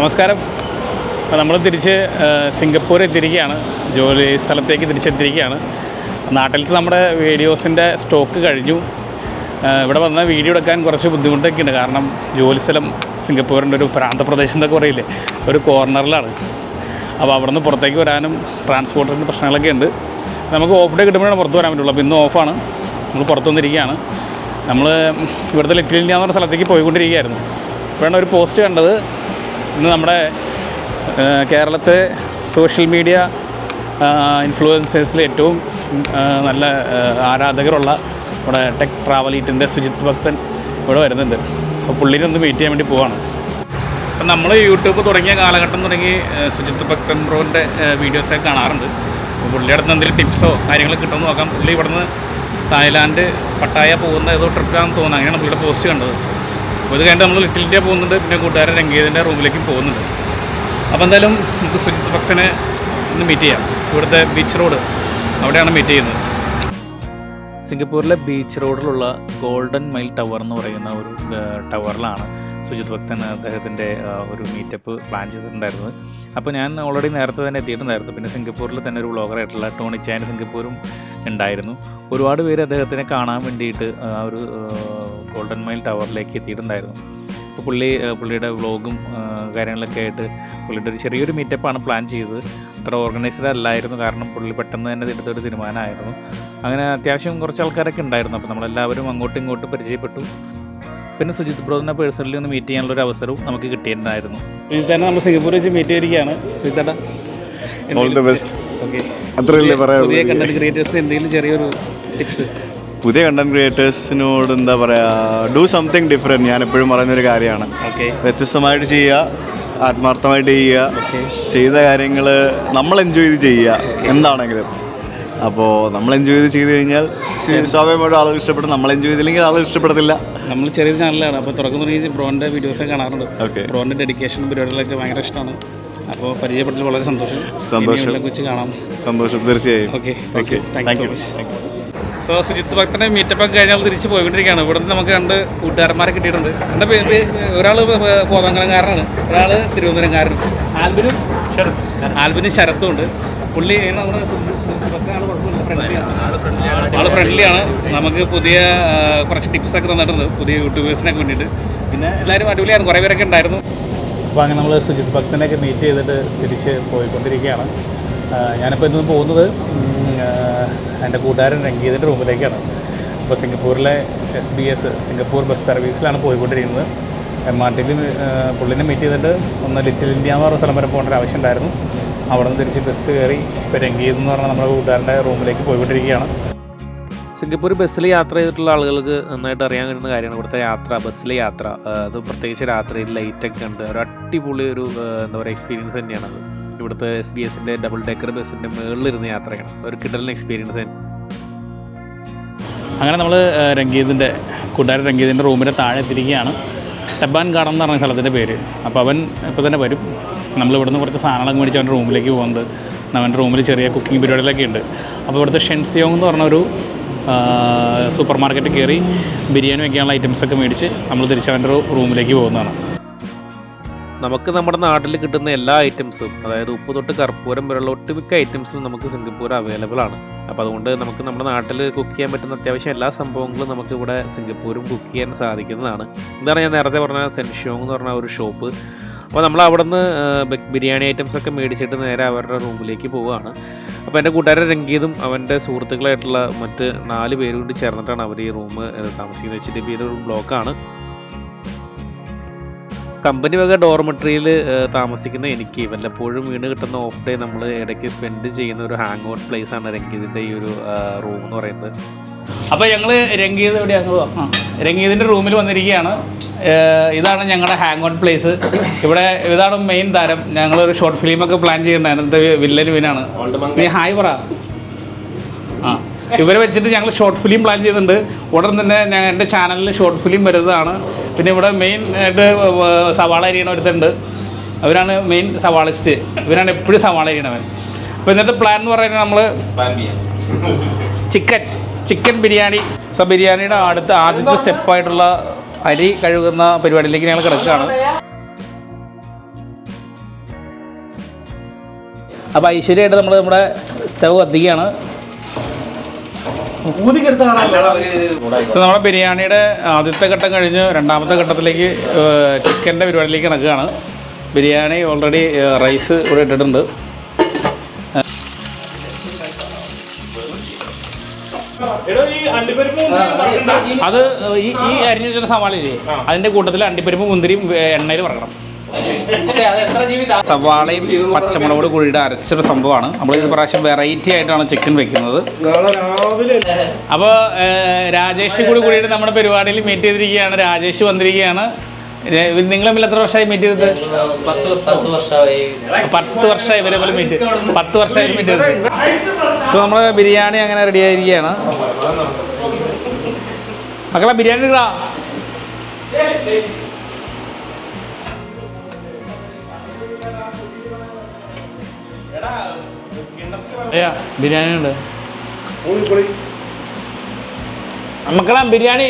നമസ്കാരം. നമ്മൾ തിരിച്ച് സിംഗപ്പൂർ എത്തിയിരിക്കുകയാണ്. ജോലി സ്ഥലത്തേക്ക് തിരിച്ചെത്തിയിരിക്കുകയാണ്. നാട്ടിലത്തെ നമ്മുടെ വീഡിയോസിന്റെ സ്റ്റോക്ക് കഴിഞ്ഞു. ഇവിടെ വന്ന വീഡിയോ എടുക്കാൻ കുറച്ച് ബുദ്ധിമുട്ടൊക്കെ ഉണ്ട് കാരണം ജോലി സ്ഥലം സിംഗപ്പൂരിന്റെ ഒരു പ്രാന്തപ്രദേശം എന്നൊക്കെ പറയില്ലേ? ഒരു കോർണറിലാണ്. അപ്പോൾ അവിടെ നിന്ന് പുറത്തേക്ക് വരാനും ട്രാൻസ്പോർട്ടിന്റെ പ്രശ്നങ്ങളൊക്കെ ഉണ്ട്. നമുക്ക് ഓഫ് ഡേ കിട്ടുമ്പോഴാണ് പുറത്ത് വരാൻ പറ്റുള്ളൂ. അപ്പോൾ ഇന്ന് ഓഫാണ്. നമ്മൾ പുറത്തു വന്നിരിക്കുകയാണ്. നമ്മൾ ഇവിടുത്തെ ലിറ്റിൽ ഇന്ത്യ എന്ന് പറഞ്ഞ സ്ഥലത്തേക്ക് പോയിക്കൊണ്ടിരിക്കുകയായിരുന്നു. ഇപ്പോഴാണ് ഒരു പോസ്റ്റ് കണ്ടത് ഇന്ന് നമ്മുടെ കേരളത്തെ സോഷ്യൽ മീഡിയ ഇൻഫ്ലുവൻസേഴ്സിൽ ഏറ്റവും നല്ല ആരാധകരുള്ള നമ്മുടെ ടെക് ട്രാവൽ ഈറ്റിന്റെ സുജിത് ഭക്തൻ ഇവിടെ വരുന്നുണ്ട്. അപ്പോൾ പുള്ളിനെ ഒന്ന് മീറ്റ് ചെയ്യാൻ വേണ്ടി പോവാണ്. അപ്പം നമ്മൾ യൂട്യൂബ് തുടങ്ങിയ കാലഘട്ടം തുടങ്ങി സുജിത് ഭക്തൻ ബ്രോന്റെ വീഡിയോസൊക്കെ കാണാറുണ്ട്. പുള്ളിയുടെ അടുത്ത് എന്തെങ്കിലും ടിപ്സോ കാര്യങ്ങൾ കിട്ടുമെന്ന് നോക്കാം. പുള്ളി ഇവിടുന്ന് തായ്ലാൻഡ് പട്ടായ പോകുന്ന ഏതോ ട്രിപ്പിലാണെന്ന് തോന്നുന്നു. അങ്ങനെയാണ് പുള്ളിയുടെ പോസ്റ്റ് കണ്ടത്. അപ്പോൾ ഇത് കഴിഞ്ഞിട്ട് നമ്മൾ ലിറ്റിൽ ഇന്ത്യ പോകുന്നുണ്ട്. പിന്നെ കൂട്ടുകാരൻ രംഗീതിന്റെ റൂമിലേക്കും പോകുന്നുണ്ട്. അപ്പോൾ എന്തായാലും നമുക്ക് സുജിത് ഭക്തനെ ഒന്ന് മീറ്റ് ചെയ്യാം. ഇവിടുത്തെ ബീച്ച് റോഡ് അവിടെയാണ് മീറ്റ് ചെയ്യുന്നത്. സിംഗപ്പൂരിലെ ബീച്ച് റോഡിലുള്ള ഗോൾഡൻ മൈൽ ടവർ എന്ന് പറയുന്ന ഒരു ടവറിലാണ് സുജിത് ഭക്തൻ അദ്ദേഹത്തിന്റെ ഒരു മീറ്റപ്പ് പ്ലാൻ ചെയ്തിട്ടുണ്ടായിരുന്നത്. അപ്പോൾ ഞാൻ ഓൾറെഡി നേരത്തെ തന്നെ എത്തിയിട്ടുണ്ടായിരുന്നു. പിന്നെ സിംഗപ്പൂരിൽ തന്നെ ഒരു വ്ളോഗറായിട്ടുള്ള ടോണി ചാൻ സിംഗപ്പൂരും ഉണ്ടായിരുന്നു. ഒരുപാട് പേര് അദ്ദേഹത്തിനെ കാണാൻ വേണ്ടിയിട്ട് ആ ഒരു ഗോൾഡൻ മൈൽ ടവറിലേക്ക് എത്തിയിട്ടുണ്ടായിരുന്നു. അപ്പോൾ പുള്ളി പുള്ളിയുടെ വ്ളോഗും കാര്യങ്ങളൊക്കെ ആയിട്ട് പുള്ളിയുടെ ഒരു ചെറിയൊരു മീറ്റപ്പാണ് പ്ലാൻ ചെയ്തത്. അത്ര ഓർഗനൈസ്ഡ് അല്ലായിരുന്നു. കാരണം പുള്ളി പെട്ടെന്ന് തന്നെ എടുത്തൊരു തീരുമാനമായിരുന്നു. അങ്ങനെ അത്യാവശ്യം കുറച്ച് ആൾക്കാരൊക്കെ ഉണ്ടായിരുന്നു. അപ്പോൾ നമ്മളെല്ലാവരും അങ്ങോട്ടും ഇങ്ങോട്ടും പരിചയപ്പെട്ടു. പിന്നെ സുജിത് ബ്രോദിനെ പേഴ്സണലി ഒന്ന് മീറ്റ് ചെയ്യാനുള്ള ഒരു അവസരവും നമുക്ക് കിട്ടിയിട്ടുണ്ടായിരുന്നു. നമ്മൾ സിംഗപ്പൂർ വെച്ച് മീറ്റ് ചെയ്തിരിക്കുകയാണ്. സുജിത്തേട്ടാ ഓൾ ദി ബെസ്റ്റ് ഓക്കെ അത്രയല്ലേ പറയാനുള്ളൂ. പുതിയ കണ്ടന്റ് ക്രിയേറ്റേഴ്സിന് എന്തെങ്കിലും ചെറിയൊരു ടിപ്സ് പുതിയ കണ്ടന്റ് ക്രിയേറ്റേഴ്സിനോട് എന്താ പറയുക ഡു സംതിങ് ഡിഫറെന്റ് ഞാൻ എപ്പോഴും പറയുന്നൊരു കാര്യമാണ്. ഓക്കെ വ്യത്യസ്തമായിട്ട് ചെയ്യുക ആത്മാർത്ഥമായിട്ട് ചെയ്യുക ചെയ്ത കാര്യങ്ങൾ നമ്മൾ എൻജോയ് ചെയ്ത് ചെയ്യുക എന്താണെങ്കിലും. അപ്പോൾ നമ്മൾ എൻജോയ് ചെയ്ത് ചെയ്ത് കഴിഞ്ഞാൽ സ്വാഭാവികമായിട്ട് ആളുകൾ ഇഷ്ടപ്പെടും. നമ്മൾ എൻജോയ് ചെയ്തില്ലെങ്കിൽ ആളുകൾ ഇഷ്ടപ്പെടത്തില്ല. നമ്മൾ ചെറിയൊരു ചാനലാണ് അപ്പോൾ തുടക്കം തുടങ്ങി ബ്രോന്റെ വീഡിയോസൊക്കെ കാണാറുണ്ട്. ഓക്കെ ബ്രോന്റെ ഡെഡിക്കേഷൻ പരിപാടികളൊക്കെ ഭയങ്കര ഇഷ്ടമാണ്. അപ്പോൾ പരിചയപ്പെട്ടതിൽ വളരെ സന്തോഷം. സന്തോഷം. വെച്ച് കാണാം. സന്തോഷം. തീർച്ചയായും. Okay okay thank you so Sujith ഭക്തനെ മീറ്റപ്പ് ഒക്കെ കഴിഞ്ഞാൽ തിരിച്ച് പോയിക്കൊണ്ടിരിക്കുകയാണ്. ഇവിടെ നിന്ന് നമുക്ക് രണ്ട് കൂട്ടുകാരന്മാരെ കിട്ടിയിട്ടുണ്ട്. എന്റെ പേര്? ഒരാൾ കോതങ്കലംകാരനാണ് ഒരാൾ തിരുവനന്തപുരംകാരനും ആൽബിനും ശരത് ആൽബിനും ശരത്തും ഉണ്ട്. പുള്ളി നമ്മുടെ ആൾ ഫ്രണ്ട്ലിയാണ് നമുക്ക് പുതിയ കുറച്ച് ടിപ്സ് ഒക്കെ തന്നിട്ടുണ്ട്. പുതിയ യൂട്യൂബേഴ്സിനൊക്കെ വേണ്ടിയിട്ട്. പിന്നെ എല്ലാവരും അടിപൊളിയാണ്. കുറേ പേരൊക്കെ ഉണ്ടായിരുന്നു. അപ്പോൾ അങ്ങനെ നമ്മൾ സുജിത് ഭക്തനെയൊക്കെ മീറ്റ് ചെയ്തിട്ട് തിരിച്ച് പോയിക്കൊണ്ടിരിക്കുകയാണ്. ഞാനിപ്പോൾ ഇന്ന് പോകുന്നത് എന്റെ കൂട്ടുകാരൻ രംഗീതിന്റെ റൂമിലേക്കാണ്. അപ്പോൾ സിംഗപ്പൂരിലെ S B S Singapore bus സർവീസിലാണ് പോയിക്കൊണ്ടിരിക്കുന്നത്. എം ആർ ടിയിൽ പുള്ളിനെ മീറ്റ് ചെയ്തിട്ട് ഒന്ന് ലിറ്റിൽ ഇന്ത്യ എന്ന് പറഞ്ഞ സ്ഥലം വരെ പോകേണ്ട ആവശ്യം ഉണ്ടായിരുന്നു. അവിടെ നിന്ന് തിരിച്ച് ബസ് കയറി ഇപ്പോൾ രംഗീത് എന്ന് പറഞ്ഞ നമ്മുടെ കൂട്ടുകാരന്റെ റൂമിലേക്ക് പോയിക്കൊണ്ടിരിക്കുകയാണ്. സിംഗപ്പൂർ ബസ്സിൽ യാത്ര ചെയ്തിട്ടുള്ള ആളുകൾക്ക് നന്നായിട്ട് അറിയാൻ കഴിയുന്ന കാര്യമാണ് ഇവിടുത്തെ യാത്ര ബസ്സിലെ യാത്ര. അത് പ്രത്യേകിച്ച് രാത്രിയിൽ ലൈറ്റൊക്കെ ഉണ്ട് ഒരു അടിപൊളി ഒരു എന്താ പറയുക എക്സ്പീരിയൻസ് തന്നെയാണ് അത് ഇവിടുത്തെ എസ് ബി എസിന്റെ ഡബിൾ ഡെക്കർ ബസ്സിന്റെ മുകളിലിരുന്ന് യാത്രയാണ് ഒരു കിടലിന് എക്സ്പീരിയൻസ് അങ്ങനെ നമ്മൾ രംഗീതിന്റെ കൂട്ടുകാരൻ രംഗീതിന്റെ റൂമിന്റെ താഴെ എത്തിയിരിക്കുകയാണ്. ടെബാൻ ഗാർഡൻ എന്ന് പറഞ്ഞ സ്ഥലത്തിന്റെ പേര്. അപ്പോൾ അവൻ ഇപ്പോൾ തന്നെ വരും. നമ്മൾ ഇവിടുന്ന് കുറച്ച് സാധനങ്ങളൊക്കെ മേടിച്ച് അവന്റെ റൂമിലേക്ക് പോകുന്നത്. അവന്റെ റൂമിൽ ചെറിയ കുക്കിംഗ് പരിപാടികളൊക്കെ ഉണ്ട്. അപ്പോൾ ഇവിടുത്തെ ഷെൻസിയോങ് എന്ന് പറഞ്ഞൊരു സൂപ്പർ മാർക്കറ്റിൽ കയറി ബിരിയാണി വയ്ക്കാനുള്ള ഐറ്റംസൊക്കെ മേടിച്ച് നമ്മൾ തിരിച്ച് അവന്റെ റൂമിലേക്ക് പോകുന്നതാണ്. നമുക്ക് നമ്മുടെ നാട്ടിൽ കിട്ടുന്ന എല്ലാ ഐറ്റംസും അതായത് ഉപ്പ് തൊട്ട് കർപ്പൂരം വരെയുള്ള ഒട്ടുമിക്ക ഐറ്റംസും നമുക്ക് സിംഗപ്പൂർ അവൈലബിൾ ആണ്. അപ്പോൾ അതുകൊണ്ട് നമുക്ക് നമ്മുടെ നാട്ടിൽ കുക്ക് ചെയ്യാൻ പറ്റുന്ന അത്യാവശ്യം എല്ലാ സംഭവങ്ങളും നമുക്ക് ഇവിടെ സിംഗപ്പൂരും കുക്ക് ചെയ്യാൻ സാധിക്കുന്നതാണ്. എന്താണ് ഞാൻ നേരത്തെ പറഞ്ഞ സെൻഷോങ് എന്ന് പറഞ്ഞ ഒരു ഷോപ്പ് അപ്പോൾ നമ്മൾ അവിടെ നിന്ന് ബിരിയാണി ഐറ്റംസ് ഒക്കെ മേടിച്ചിട്ട് നേരെ അവരുടെ റൂമിലേക്ക് പോവുകയാണ്. അപ്പോൾ എന്റെ കൂട്ടുകാരൻ രംഗീതും അവന്റെ സുഹൃത്തുക്കളായിട്ടുള്ള മറ്റ് നാല് പേരും കൂടി ചേർന്നിട്ടാണ് അവർ ഈ റൂം താമസിക്കുന്നത്. ഡി ബിയുടെ ഒരു ബ്ലോക്കാണ് കമ്പനി വക ഡോർമെട്രിയിൽ താമസിക്കുന്ന എനിക്ക് വല്ലപ്പോഴും വീണ് കിട്ടുന്ന ഓഫ് ഡേ നമ്മൾ ഇടയ്ക്ക് സ്പെൻഡ് ചെയ്യുന്ന ഒരു ഹാങ് ഔട്ട് പ്ലേസ് ആണ് രംഗീതിന്റെ ഈ ഒരു റൂം എന്ന് പറയുന്നത്. അപ്പോൾ ഞങ്ങൾ രംഗീത് എവിടെയാണ് രംഗീതിന്റെ റൂമിൽ വന്നിരിക്കുകയാണ്. ഇതാണ് ഞങ്ങളുടെ ഹാങ് ഔട്ട് പ്ലേസ് ഇവിടെ ഇതാണ് മെയിൻ താരം. ഞങ്ങളൊരു ഷോർട്ട് ഫിലിമൊക്കെ പ്ലാൻ ചെയ്യുന്നുണ്ടായിരുന്നു വില്ലൻ വിനാണ്. നീ ഹായ് പറ. ഇവരെ വെച്ചിട്ട് ഞങ്ങൾ ഷോർട്ട് ഫിലിം പ്ലാൻ ചെയ്തിട്ടുണ്ട്. ഉടൻ തന്നെ ഞാൻ എന്റെ ചാനലിൽ ഷോർട്ട് ഫിലിം വരുന്നതാണ്. പിന്നെ ഇവിടെ മെയിൻ ആയിട്ട് സവാള അരിയണ ഒരുത്തുണ്ട് അവരാണ് മെയിൻ സവാളിസ്റ്റ്. ഇവരാണ് എപ്പോഴും സവാള അരിയണവൻ. അപ്പോൾ ഇന്നത്തെ പ്ലാൻ എന്ന് പറയുന്നത് നമ്മൾ ചിക്കൻ ചിക്കൻ ബിരിയാണി. സോ ബിരിയാണിയുടെ അടുത്ത ആദ്യത്തെ സ്റ്റെപ്പായിട്ടുള്ള അരി കഴുകുന്ന പരിപാടിയിലേക്ക് ഞങ്ങൾ കിടക്കുകയാണ്. അപ്പോൾ ഐശ്വര്യമായിട്ട് നമ്മൾ നമ്മുടെ സ്റ്റവ് കത്തിക്കുകയാണ്. സോ നമ്മുടെ ബിരിയാണിയുടെ ആദ്യത്തെ ഘട്ടം കഴിഞ്ഞ് രണ്ടാമത്തെ ഘട്ടത്തിലേക്ക് ചിക്കന്റെ പരിപാടിയിലേക്ക് നടക്കുകയാണ്. ബിരിയാണി ഓൾറെഡി റൈസ് ഇവിടെ ഇട്ടിട്ടുണ്ട്. അത് ഈ ഈ അരിഞ്ഞു വെച്ചിട്ട് സവാളയില്ലേ അതിന്റെ കൂട്ടത്തിൽ അണ്ടിപ്പരിപ്പ് മുന്തിരിയും എണ്ണയിൽ വറക്കണം. സവാളയും പച്ചമുളകോട് കൂടിയിട്ട് അരച്ചൊരു സംഭവമാണ്. നമ്മൾ ഈ പ്രാവശ്യം വെറൈറ്റി ആയിട്ടാണ് ചിക്കൻ വെക്കുന്നത്. അപ്പോൾ രാജേഷ് കൂടി കൂടിയിട്ട് നമ്മുടെ പരിപാടിയിൽ മീറ്റ് ചെയ്തിരിക്കുകയാണ്. രാജേഷ് വന്നിരിക്കുകയാണ്. നിങ്ങൾ തമ്മിൽ എത്ര വർഷമായി മീറ്റ് ചെയ്തത്? പത്ത് വർഷമായി ഇവരെ പോലെ മീറ്റ് പത്ത് വർഷമായി മീറ്റ് ചെയ്തത്. സോ നമ്മൾ ബിരിയാണി അങ്ങനെ റെഡി ആയിരിക്കുകയാണ്. മക്കളെ ബിരിയാണി ഇടാ. അയ്യാ ബിരിയാണി ഉണ്ട്. മക്കളെ ബിരിയാണി.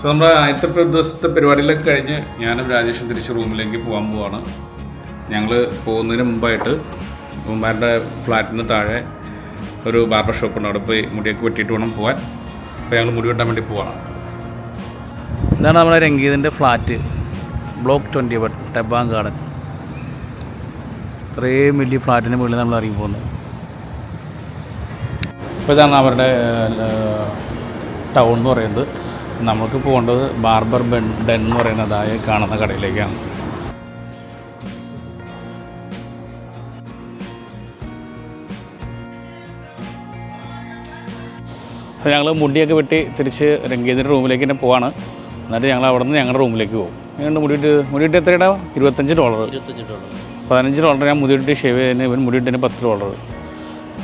സോ നമ്മുടെ ആദ്യത്തെ ദിവസത്തെ പരിപാടിയിലൊക്കെ കഴിഞ്ഞ് ഞാനും രാജേഷും തിരിച്ച് റൂമിലേക്ക് പോകാൻ പോവാണ്. ഞങ്ങൾ പോകുന്നതിന് മുമ്പായിട്ട് ഉമ്മാരുടെ ഫ്ലാറ്റിന് താഴെ ഒരു ബാർബർ ഷോപ്പ് ഉണ്ട്. അവിടെ പോയി മുടിയൊക്കെ വെട്ടിയിട്ട് വേണം പോകാൻ അപ്പോൾ ഞങ്ങൾ മുടി വെട്ടാൻ വേണ്ടി പോവാണ്. ഇതാണ് നമ്മുടെ രംഗീതിന്റെ flat. Block twenty one Teban garden. ഇത്രയും വലിയ ഫ്ലാറ്റിന് മുകളിൽ നമ്മൾ ഇറങ്ങി പോകുന്നത് ഇപ്പോൾ ഇതാണ് അവരുടെ ടൗൺ എന്ന് പറയുന്നത്. നമുക്ക് പോകേണ്ടത് ബാർബർ ബെൻ ഡെൻ എന്ന് പറയുന്നതായ കാണുന്ന കടയിലേക്കാണ്. ഞങ്ങൾ മുടിയൊക്കെ വെട്ടി തിരിച്ച് രംഗീതിന്റെ റൂമിലേക്ക് തന്നെ പോവാണ്. എന്നിട്ട് ഞങ്ങൾ അവിടെ നിന്ന് ഞങ്ങളുടെ റൂമിലേക്ക് പോകും. ഞങ്ങളുടെ മുടിയിട്ട് മുടിയിട്ട് എത്രയുടെ? ഇരുപത്തഞ്ച് ഡോളർ ഇരുപത്തഞ്ച് ഡോളർ പതിനഞ്ച് ഡോളർ ഞാൻ മുടിയിട്ട് ഷേവ് ചെയ്യുന്ന ഇവൻ മുടിയിട്ടതിന് പത്ത് ഡോളർ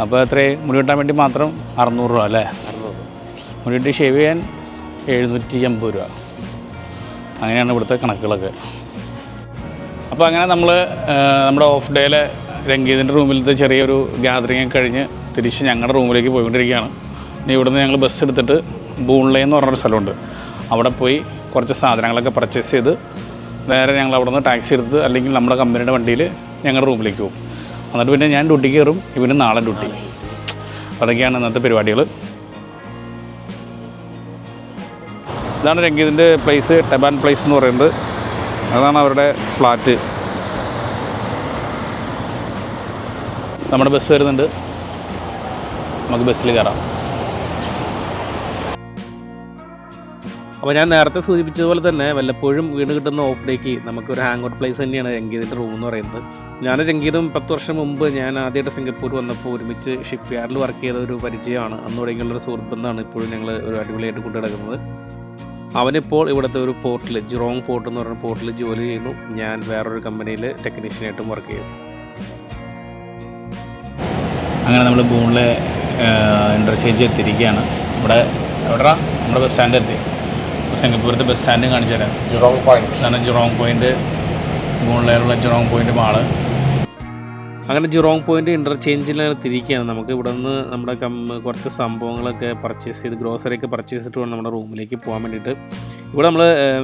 അപ്പോൾ എത്രയും മുടി വെട്ടാൻ വേണ്ടി മാത്രം അറുന്നൂറ് രൂപ അല്ലേ? അറുന്നൂറ്. മുടിയിട്ട് ഷേവ് ചെയ്യാൻ എഴുന്നൂറ്റി അമ്പത് രൂപ. അങ്ങനെയാണ് ഇവിടുത്തെ കണക്കുകളൊക്കെ. അപ്പോൾ അങ്ങനെ നമ്മൾ നമ്മുടെ ഓഫ് ഡേയിലെ രംഗീതിന്റെ റൂമിലത്തെ ചെറിയൊരു ഗ്യാതറിങ് കഴിഞ്ഞ് തിരിച്ച് ഞങ്ങളുടെ റൂമിലേക്ക് പോയിക്കൊണ്ടിരിക്കുകയാണ്. ഇനി ഇവിടുന്ന് ഞങ്ങൾ ബസ് എടുത്തിട്ട് ബൂൺലേ എന്ന് പറഞ്ഞൊരു സ്ഥലമുണ്ട്. അവിടെ പോയി കുറച്ച് സാധനങ്ങളൊക്കെ പർച്ചേസ് ചെയ്ത് നേരെ ഞങ്ങൾ അവിടെ നിന്ന് ടാക്സി എടുത്ത് അല്ലെങ്കിൽ നമ്മുടെ കമ്പനിയുടെ വണ്ടിയിൽ ഞങ്ങളുടെ റൂമിലേക്ക് പോകും. എന്നിട്ട് പിന്നെ ഞാൻ ഡ്യൂട്ടിക്ക് കയറും ഇവന് നാളെ ഡ്യൂട്ടി അതൊക്കെയാണ് ഇന്നത്തെ പരിപാടികൾ ഇതാണ് രംഗീതിന്റെ പ്ലേസ് ടെബാൻ പ്ലേസ് എന്ന് പറയുന്നത്. അതാണ് അവരുടെ ഫ്ലാറ്റ് നമ്മുടെ ബസ് വരുന്നുണ്ട്. നമുക്ക് ബസ്സിൽ കയറാം. അപ്പോൾ ഞാൻ നേരത്തെ സൂചിപ്പിച്ചതുപോലെ തന്നെ വല്ലപ്പോഴും വീണ് കിട്ടുന്ന ഓഫ് ഡേക്ക് നമുക്കൊരു ഹാങ് ഔട്ട് പ്ലേസ് തന്നെയാണ് രംഗീതിന്റെ റൂം എന്ന് പറയുന്നത്. ഞാൻ രംഗീതും പത്ത് വർഷം മുമ്പ് ഞാൻ ആദ്യമായിട്ട് സിംഗപ്പൂർ വന്നപ്പോൾ ഒരുമിച്ച് ഷിപ്പ് യാർഡിൽ വർക്ക് ചെയ്ത ഒരു പരിചയമാണ്. അന്ന് തുടങ്ങിയുള്ളൊരു സുഹൃത്ത് ബന്ധമാണ് ഇപ്പോഴും ഞങ്ങൾ ഒരു അടിപൊളിയായിട്ട് കൊണ്ടു നടക്കുന്നത്. അവനിപ്പോൾ ഇവിടുത്തെ ഒരു പോർട്ടിൽ ജിറോങ് പോർട്ട് എന്ന് പറയുന്ന പോർട്ടിൽ ജോലി ചെയ്യുന്നു. ഞാൻ വേറൊരു കമ്പനിയിൽ ടെക്നീഷ്യനായിട്ടും വർക്ക് ചെയ്യുന്നു അങ്ങനെ നമ്മൾ ബൂണിലെ ഇന്റർചേഞ്ച് എത്തിയിരിക്കുകയാണ്. ഇവിടെ എവിടെ നമ്മുടെ ബസ് സ്റ്റാൻഡ് എത്തി. സിംഗപ്പൂരത്തെ ബസ് സ്റ്റാൻഡ് കാണിച്ചു തരാം. ജുറോങ് പോയിന്റ് ഇതാണ് ജുറോങ് പോയിന്റ് മുകളിലുള്ള ജുറോങ് പോയിന്റ് മാൾ അങ്ങനെ ജുറോങ് പോയിന്റ് ഇന്റർചേഞ്ചിലാണ് തിരിക്കുകയാണ്. നമുക്ക് ഇവിടെ നിന്ന് നമ്മുടെ കുറച്ച് സംഭവങ്ങളൊക്കെ പർച്ചേസ് ചെയ്ത് ഗ്രോസറി ഒക്കെ പർച്ചേസ് ചെയ്തിട്ട് വേണം നമ്മുടെ റൂമിലേക്ക് പോകാൻ വേണ്ടിയിട്ട്. ഇവിടെ നമ്മൾ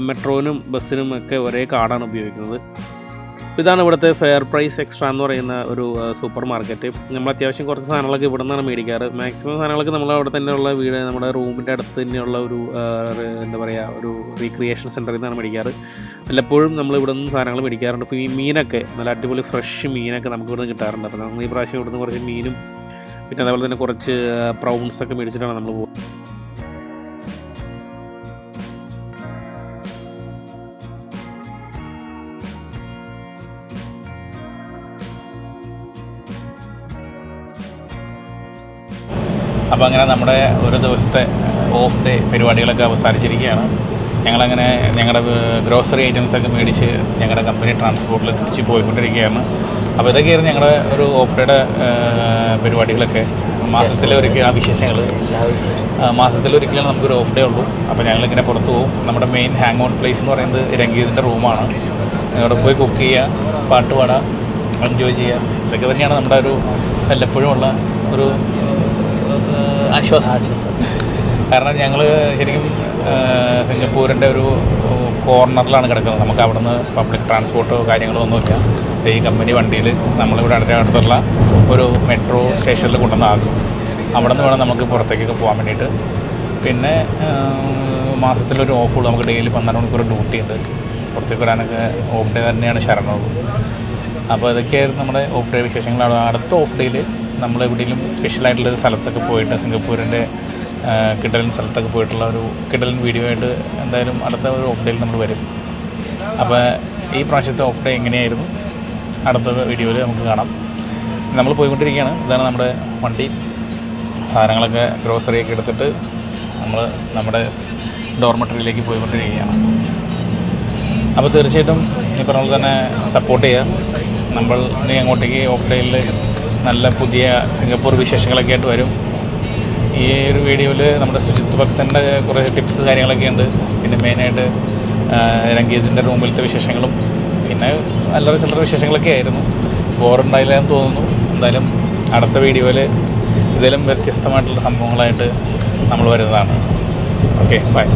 മെട്രോനും ബസ്സിനും ഒക്കെ ഒരേ കാർഡാണ് ഉപയോഗിക്കുന്നത്. ഇതാണ് ഇവിടുത്തെ ഫെയർ പ്രൈസ് എക്സ്ട്രാ എന്ന് പറയുന്ന ഒരു സൂപ്പർ മാർക്കറ്റ് നമ്മൾ അത്യാവശ്യം കുറച്ച് സാധനങ്ങളൊക്കെ ഇവിടെ നിന്നാണ് മേടിക്കാറ്. മാക്സിമം സാധനങ്ങളൊക്കെ നമ്മൾ അവിടെ തന്നെയുള്ള വീട് നമ്മുടെ റൂമിന്റെ അടുത്ത് തന്നെയുള്ള ഒരു എന്താ പറയുക ഒരു റീക്രിയേഷൻ സെന്ററിൽ നിന്നാണ് മേടിക്കാറ്. വല്ലപ്പോഴും നമ്മൾ ഇവിടെ നിന്ന് സാധനങ്ങൾ മേടിക്കാറുണ്ട്. ഈ മീനൊക്കെ നല്ല അടിപൊളി ഫ്രഷ് മീനൊക്കെ നമുക്ക് ഇവിടെ നിന്ന് കിട്ടാറുണ്ട്. അപ്പോൾ നമ്മൾ ഈ പ്രാവശ്യം ഇവിടെ നിന്ന് കുറച്ച് മീനും പിന്നെ അതേപോലെ തന്നെ കുറച്ച് പ്രൗൺസൊക്കെ മേടിച്ചിട്ടാണ് നമ്മൾ പോകുന്നത് അപ്പോൾ അങ്ങനെ നമ്മുടെ ഒരു ദിവസത്തെ ഓഫ് ഡേ പരിപാടികളൊക്കെ അവസാനിച്ചിരിക്കുകയാണ്. ഞങ്ങളങ്ങനെ ഞങ്ങളുടെ ഗ്രോസറി ഐറ്റംസൊക്കെ മേടിച്ച് ഞങ്ങളുടെ കമ്പനി ട്രാൻസ്പോർട്ടിൽ തിരിച്ച് പോയിക്കൊണ്ടിരിക്കുകയാണ്. അപ്പോൾ ഇതൊക്കെയായിരുന്നു ഞങ്ങളുടെ ഒരു ഓഫ് ഡേയുടെ പരിപാടികളൊക്കെ. മാസത്തിലൊരിക്കൽ ആ വിശേഷങ്ങൾ മാസത്തിലൊരിക്കലാണ് നമുക്കൊരു ഓഫ് ഡേ ഉള്ളൂ. അപ്പോൾ ഞങ്ങളിങ്ങനെ പുറത്ത് പോകും. നമ്മുടെ മെയിൻ ഹാങ് ഔട്ട് പ്ലേസ് എന്ന് പറയുന്നത് രംഗീതിന്റെ റൂമാണ് അവിടെ പോയി കുക്ക് ചെയ്യുക പാട്ട് പാടുക എൻജോയ് ചെയ്യുക. ഇതൊക്കെ തന്നെയാണ് നമ്മുടെ ഒരു വല്ലപ്പോഴും ഉള്ള ഒരു ആശ്വാസം. കാരണം ഞങ്ങൾ ശരിക്കും സിംഗപ്പൂരിന്റെ ഒരു കോർണറിലാണ് കിടക്കുന്നത്. നമുക്ക് അവിടുന്ന് പബ്ലിക് ട്രാൻസ്പോർട്ടോ കാര്യങ്ങളോ ഒന്നുമില്ല. ഈ കമ്പനി വണ്ടിയിൽ നമ്മളിവിടെ അടുത്ത അടുത്തുള്ള ഒരു മെട്രോ സ്റ്റേഷനിൽ കൊണ്ടുവന്നാക്കും അവിടെ നിന്ന് വേണം നമുക്ക് പുറത്തേക്കൊക്കെ പോകാൻ വേണ്ടിയിട്ട്. പിന്നെ മാസത്തിലൊരു ഓഫ് നമുക്ക് ഡെയിലി പന്ത്രണ്ട് മണിക്കൂർ ഡ്യൂട്ടി ഉണ്ട്. പുറത്തേക്ക് വരാനൊക്കെ ഓഫ് ഡേ തന്നെയാണ് ശരണവും അപ്പോൾ ഇതൊക്കെയായിരുന്നു നമ്മുടെ ഓഫ് ഡേ വിശേഷങ്ങളാണ് അടുത്ത ഓഫ് ഡേയിൽ നമ്മൾ എവിടെയെങ്കിലും സ്പെഷ്യലായിട്ടുള്ള ഒരു സ്ഥലത്തൊക്കെ പോയിട്ട് സിംഗപ്പൂരിന്റെ കിടലൻ സ്ഥലത്തൊക്കെ പോയിട്ടുള്ള ഒരു കിടലൻ വീഡിയോ ആയിട്ട് എന്തായാലും അടുത്ത ഒരു ഓഫ് ഡേയിൽ നമ്മൾ വരും. അപ്പോൾ ഈ പ്രാവശ്യത്തെ ഓഫ് ഡേ എങ്ങനെയായിരുന്നു? അടുത്ത വീഡിയോയിൽ നമുക്ക് കാണാം. നമ്മൾ പോയിക്കൊണ്ടിരിക്കുകയാണ്. ഇതാണ് നമ്മുടെ വണ്ടി. സാധനങ്ങളൊക്കെ ഗ്രോസറിയൊക്കെ എടുത്തിട്ട് നമ്മൾ നമ്മുടെ ഡോർമെറ്ററിയിലേക്ക് പോയിക്കൊണ്ടിരിക്കുകയാണ്. അപ്പോൾ തീർച്ചയായിട്ടും ഈ പറഞ്ഞ പോലെ തന്നെ സപ്പോർട്ട് ചെയ്യുക നമ്മൾ ഇനി അങ്ങോട്ടേക്ക് ഓഫ് ഡേയിൽ നല്ല പുതിയ സിംഗപ്പൂർ വിശേഷങ്ങളൊക്കെ ആയിട്ട് വരും. ഈ ഒരു വീഡിയോയിൽ നമ്മുടെ സുജിത് ഭക്തന്റെ കുറച്ച് ടിപ്സ് കാര്യങ്ങളൊക്കെ ഉണ്ട്. പിന്നെ മെയിനായിട്ട് രംഗീതിന്റെ റൂമിലത്തെ വിശേഷങ്ങളും പിന്നെ അല്ലറ ചില്ലറ വിശേഷങ്ങളൊക്കെ ആയിരുന്നു. ബോറുണ്ടായില്ലെന്ന് തോന്നുന്നു. എന്തായാലും അടുത്ത വീഡിയോയിൽ ഇതിലും വ്യത്യസ്തമായിട്ടുള്ള സംഭവങ്ങളായിട്ട് നമ്മൾ വരുന്നതാണ്. Okay bye